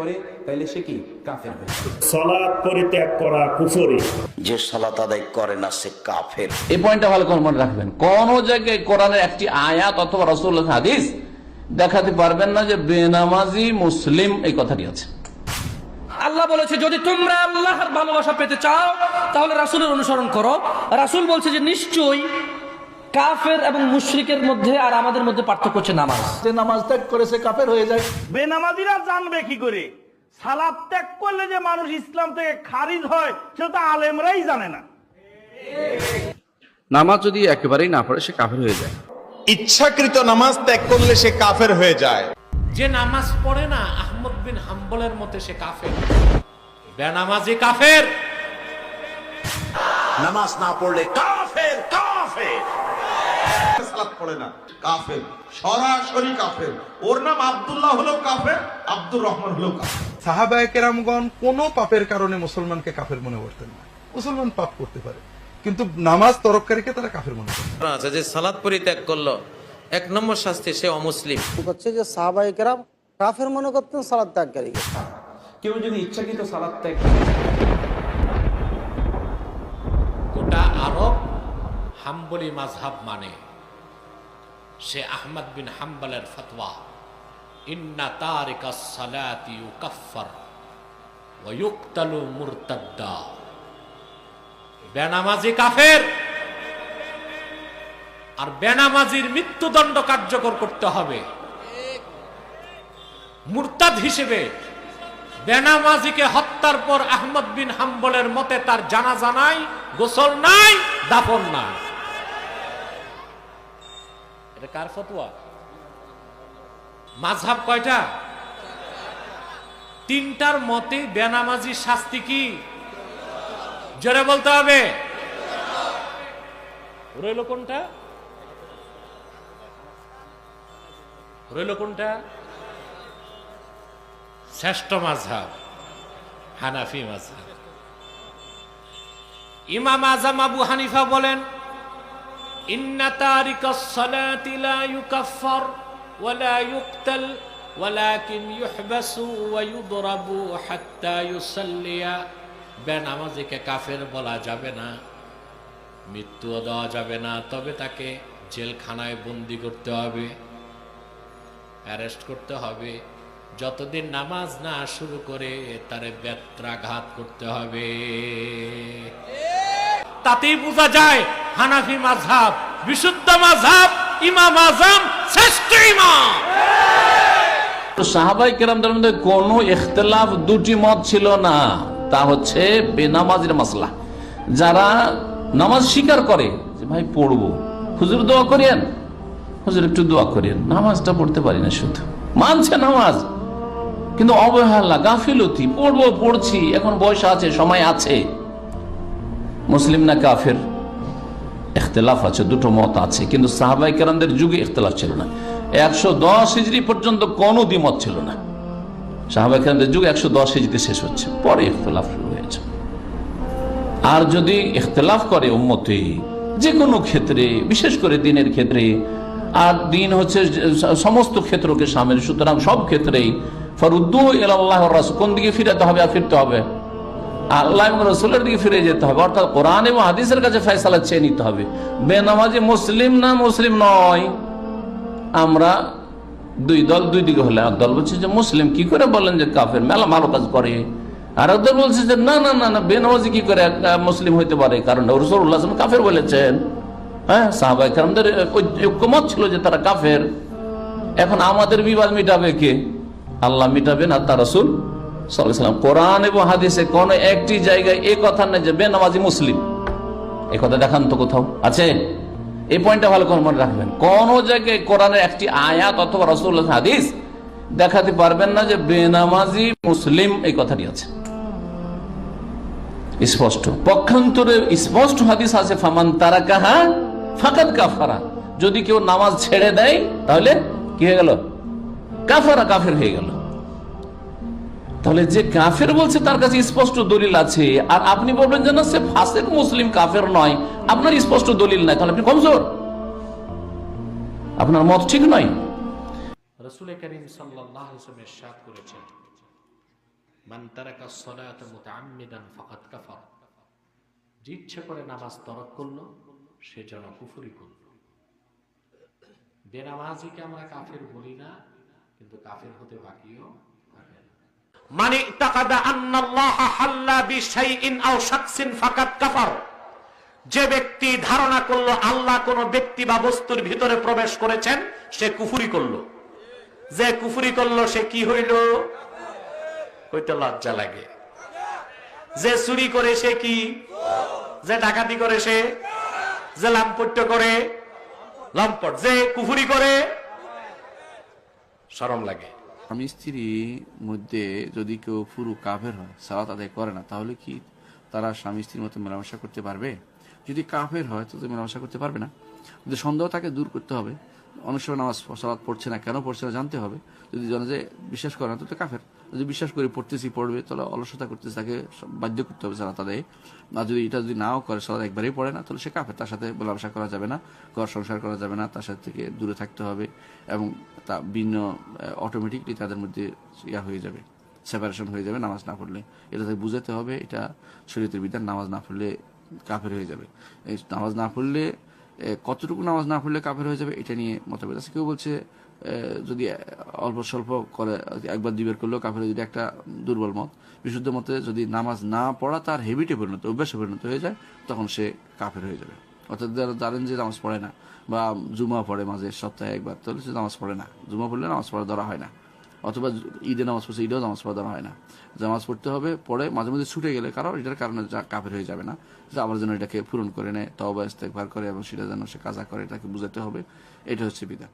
করে তাহলে সে কি? কাফের হয়ে। সলাৎ পরিত্যাগ করা কুফরি। যে সালাত আদায় করে না সে কাফের। এই পয়েন্টটা ভালো করে মনে রাখবেন। কোন জায়গায় কোরআনের একটি আয়াত অথবা রসুল্লাহ হাদিস দেখাতে পারবেন না যে বেনামাজি মুসলিম এই কথাটি আছে। আল্লাহ বলেছে যদি তোমরা আল্লাহর ভালোবাসা পেতে চাও তাহলে রাসূলের অনুসরণ করো। রাসূল বলছে যে নিশ্চয়ই কাফের এবং মুশরিকের মধ্যে আর আমাদের মধ্যে পার্থক্য হচ্ছে নামাজ। যে নামাজ ত্যাগ করে সে কাফের হয়ে যায়। বেনামাজিরা জানবে কি করে? সালাদ ত্যাগ করলে যে মানুষ ইসলাম থেকে খারিজ হয় সেটা তো আলেমরাই জানে না। নামাজ যদি একেবারেই না পড়ে সে কাফের হয়ে যায়। ইচ্ছাকৃত নামাজ ত্যাগ করলে সে কাফের হয়ে যায়। যে নামাজ পড়ে না আহমদ বিন হাম্বলের মতে সে কাফের। বেনামাজি কাফের। নামাজ না পড়লে কাফের সালাত পড়ে না কাফের। সরাসরি কাফের। ওর নাম আব্দুল্লাহ হলেও কাফের আব্দুর রহমান হলেও কাফের। সাহাবায় কেরামগণ কোনো পাপের কারণে মুসলমানকে কাফের মনে করতেন না। মুসলমান পাপ করতে পারে কিন্তু নামাজ তরফকারীকে তারা কাফের মনে করে আছে যে সালাদ পরিত্যাগ করল এক নম্বর শাস্তি সে অমুসলিম। হচ্ছে যে সাহাবাই কেরাম কাফের মনে করতেন সালাদ ত্যাগকারীকে। কেউ যদি ইচ্ছাকৃত সালাদ ত্যাগ গোটা আরব হাম্বলি মাঝহাব মানে। সে আহমদ বিন হাম্বলের ফতোয়া, ইন্না তারিকা বেনামাজি কাফের, আর বেনামাজির মৃত্যুদণ্ড কার্যকর করতে হবে। মুরতাদ হিসেবে বেনামাজিকে হত্যার পর আহমদ বিন হাম্বলের মতে তার জানাজা নাই, গোসল নাই, দাফন নাই। এটা কার ফতোয়া? মাঝহাব কয়টা? তিনটার মতে বেনামাজি শাস্তি কি? জোরে বলতে হবে। রইল কোনটা? রইল কোনটা? শ্রেষ্ঠ মাঝহাব, হানাফি মাঝহাব। ইমাম আজম আবু হানিফা বলেন তারিকা সালাতি লা ইউকাফফার ওয়ালা ইউকতাল ওয়ালাকিন ইউহবাসু ওয়া ইউদরাবু হাত্তা ইউসাল্লিয়া। বেনামাজিকে কাফের বলা যাবে না মৃত্যুও দেওয়া যাবে না তবে তাকে জেলখানায় বন্দি করতে হবে অ্যারেস্ট করতে হবে। যতদিন নামাজ না শুরু করে তারে বেত্রাঘাত করতে হবে। তাতেই বোঝা যায় হানাফি মাঝহাব বিশুদ্ধ মাঝহাব ইমাম আজম, শ্রেষ্ঠ ইমাম। সাহাবাই কেরামদের মধ্যে কোনো ইখতলাফ দুটি মত ছিল না। তা হচ্ছে বেনামাজের মাসলা। যারা নামাজ স্বীকার করে যে, ভাই, পড়ব। হুজুর দোয়া করেন হুজুর একটু দোয়া করেন নামাজটা পড়তে পারি না শুধু। মানছে নামাজ। কিন্তু অবহেলা, গাফিলতি, পড়ব, পড়ছি, এখন বয়স আছে, সময় আছে। মুসলিম না কাফের? ইখতলাফ আছে, দুটো মত আছে, কিন্তু সাহাবাই কেরামদের যুগে ইখতলাফ ছিল না। একশো দশ হিজড়ি পর্যন্ত কোনো দ্বিমত ছিল না। সাহাবাই কেরামদের যুগ একশো দশ হিজড়ি শেষ হচ্ছে, পরে ইখতলাফ শুরু হয়েছে। আর যদি ইখতলাফ করে উম্মতে যে কোনো ক্ষেত্রে, বিশেষ করে দিনের ক্ষেত্রে, আর দিন হচ্ছে সমস্ত ক্ষেত্রকে সামিল, সুতরাং সব ক্ষেত্রেই ফরুদ্দু রাসূল, কোন দিকে ফিরাতে হবে আর ফিরতে হবে? আল্লাহ রসুলের দিকে ফিরে যেতে হবে। অর্থাৎ কোরআন এবং হাদিসের কাছে ফয়সালা চেয়ে নিতে হবে। বেনামাজি মুসলিম না মুসলিম নয়। আমরা দুই দল দুই দিকে হলে এক দল বলছে যে মুসলিম কি করে বলেন যে কাফের? মেলা ভালো কাজ করে। আর এক দল বলছে যে না না না না, বেনামাজি কি করে মুসলিম হইতে পারে? কারণ রসুল্লাহ কাফের বলেছেন। হ্যাঁ সাহাবাই কারণদের ঐক্যমত ছিল যে তারা কাফের। এখন আমাদের বিবাদ মিটাবে কে? আল্লাহ মিটাবেন আর তার রসুল সাল্লাম। কোরআন এবং হাদিসে কোন একটি জায়গায় এই কথা নেই যে বেনামাজি মুসলিম। এই কথা দেখান তো কোথাও। আছে? এই পয়েন্টটা ভালো করে মনে রাখবেন। কোন জায়গায় কোরআনের একটি আয়াত অথবা রসুল্লাহ হাদিস দেখাতে পারবেন না যে বেনামাজি মুসলিম এই কথাটি আছে। স্পষ্ট। পক্ষান্তরে স্পষ্ট হাদিস আছে, ফামান তারা কাহা ফাকাত কাফারা। যদি কেউ নামাজ ছেড়ে দেয়, তাহলে কি হয়ে গেল? কাফারা কাফের হয়ে গেল। তাহলে যে কাফের বলছে তার কাছে স্পষ্ট দলিল আছে। আর আপনি বলবেন যে না, সে ফাসেক মুসলিম কাফের নয়। আপনার স্পষ্ট দলিল নাই। তাহলে আপনি কমজোর। আপনার মত ঠিক নয়। রসুল করিম সাল্লাহ ইসলামের সাত করেছেন। মান তারাকা সলাত মুতাআম্মিদান ফাকাদ কাফার। যে ইচ্ছে করে নামাজ তরক করল, সে যেন কুফরি করল। বেনামাজিকে আমরা কাফের বলি না, কিন্তু কাফের হতে বাকিও থাকে মানে যে ব্যক্তি ধারণা করল আল্লাহ কোন ব্যক্তি বা বস্তুর ভিতরে প্রবেশ করেছেন, সে কুফুরি করল। যে কুফুরি করল, সে কি হইল? হইতে লজ্জা লাগে। যে চুরি করে, সে কি? যে ডাকাতি করে, সে? যে লাম্পট্য করে? লম্পট। যে কুফুরি করে? শরম লাগে। স্বামী স্ত্রীর মধ্যে যদি কেউ পুরো কাফের হয়, সালাত আদায় করে না, তাহলে কি তারা স্বামী স্ত্রীর মতো মেলামেশা করতে পারবে? যদি কাফের হয় তো মেলামেশা করতে পারবে না। যদি সন্দেহ তাকে দূর করতে হবে। অনেক সময় নামাজ, সালাত পড়ছে না কেন পড়ছে না জানতে হবে। যদি জানা যে বিশ্বাস করে না তো কাফের। যদি বিশ্বাস করে পড়তেছি, পড়বে, তাহলে অলসতা করতেছে, তাকে বাধ্য করতে হবে সালাত আদায়ে। আর যদি এটা যদি নাও করে, সালাত একবারেই পড়ে না, তাহলে সে কাফের, তার সাথে মেলামেশা করা যাবে না, ঘর সংসার করা যাবে না, তার সাথে থেকে দূরে থাকতে হবে এবং তা ভিন্ন অটোমেটিকলি তাদের মধ্যে ইয়া হয়ে যাবে সেপারেশন হয়ে যাবে নামাজ না পড়লে। এটা তাকে বুঝাতে হবে, এটা শরীয়তের বিধান, নামাজ না পড়লে কাফের হয়ে যাবে। এই নামাজ না পড়লে কতটুকু নামাজ না পড়লে কাফের হয়ে যাবে, এটা নিয়ে মতভেদ আছে। কেউ বলছে যদি অল্প স্বল্প করে একবার দুইবার করলেও কাফের যদি একটা দুর্বল মত, বিশুদ্ধ মতে যদি নামাজ না পড়া তার হেবিটে পরিণত, অভ্যাসে পরিণত হয়ে যায়, তখন সে কাফের হয়ে যাবে। অর্থাৎ যারা জানেন যে নামাজ পড়ে না, বা জুমা পড়ে মাঝে সপ্তাহে একবার, তাহলে সে নামাজ পড়ে না। জুমা পড়লে নামাজ পড়া ধরা হয় না। অথবা ঈদে নামাজ পড়ছে, ঈদেও নামাজ পড়া ধরা হয় না। নামাজ পড়তে হবে পরে মাঝে মাঝে ছুটে গেলে কারণ এটার কারণে কাফের হয়ে যাবে না। যে আবার যেন এটাকে পূরণ করে নেয় তবা ইস্তেকবার করে, এবং সেটা যেন সে কাজা করে, এটাকে বুঝাতে হবে। এটা হচ্ছে বিধান।